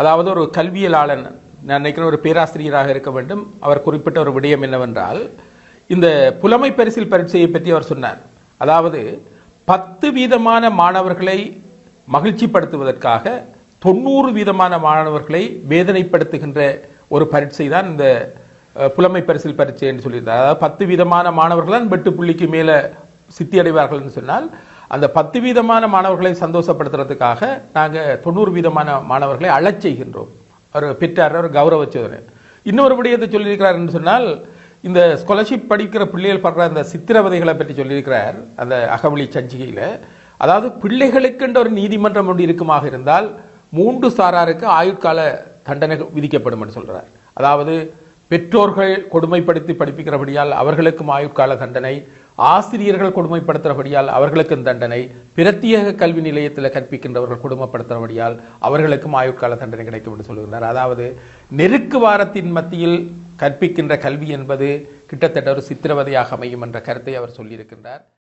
அதாவது ஒரு கல்வியலாளன் நான் நினைக்கிறேன் ஒரு பேராசிரியராக இருக்க வேண்டும். அவர் குறிப்பிட்ட ஒரு விடயம் என்னவென்றால் இந்த புலமை பரிசில் பரீட்சையை பற்றி அவர் சொன்னார். அதாவது பத்து வீதமான மாணவர்களை மகிழ்ச்சிப்படுத்துவதற்காக தொண்ணூறு வீதமான மாணவர்களை வேதனைப்படுத்துகின்ற ஒரு பரீட்சை தான் இந்த புலமை பரிசில் பரீட்சை என்று சொல்லியிருந்தார். அதாவது பத்து வீதமான மாணவர்கள் தான் வெட்டு புள்ளிக்கு மேலே சித்தியடைவார்கள் என்று சொன்னால் அந்த பத்து வீதமான மாணவர்களை சந்தோஷப்படுத்துறதுக்காக நாங்கள் தொண்ணூறு வீதமான மாணவர்களை அழச் செய்கின்றோம். அவர் பெற்றார் ஒரு கௌரவ சோதனை இன்னொரு விடயத்தை சொல்லியிருக்கிறார் என்று சொன்னால் இந்த ஸ்காலர்ஷிப் படிக்கிற பிள்ளைகள் படுற அந்த சித்திரவதைகளை பற்றி சொல்லியிருக்கிறார் அந்த அகவழி சஞ்சிகையில். அதாவது பிள்ளைகளுக்கென்ற ஒரு நீதிமன்றம் ஒன்று இருக்குமாக இருந்தால் மூன்று சாராருக்கு ஆயுட்கால தண்டனை விதிக்கப்படும் என்று சொல்கிறார் அதாவது பெற்றோர்கள் கொடுமைப்படுத்தி படிப்பிக்கிறபடியால் அவர்களுக்கும் ஆயுட்கால தண்டனை ஆசிரியர்கள் கொடுமைப்படுத்துகிறபடியால் அவர்களுக்கும் தண்டனை பிரத்யேக கல்வி நிலையத்தில் கற்பிக்கின்றவர்கள் கொடுமைப்படுத்துகிறபடியால் அவர்களுக்கும் ஆயுட்கால தண்டனை கிடைக்கும் என்று சொல்கிறார் அதாவது நெருக்கு வாரத்தின் மத்தியில் கற்பிக்கின்ற கல்வி என்பது கிட்டத்தட்ட ஒரு சித்திரவதையாக அமையும் என்ற கருத்தை அவர் சொல்லியிருக்கின்றார்.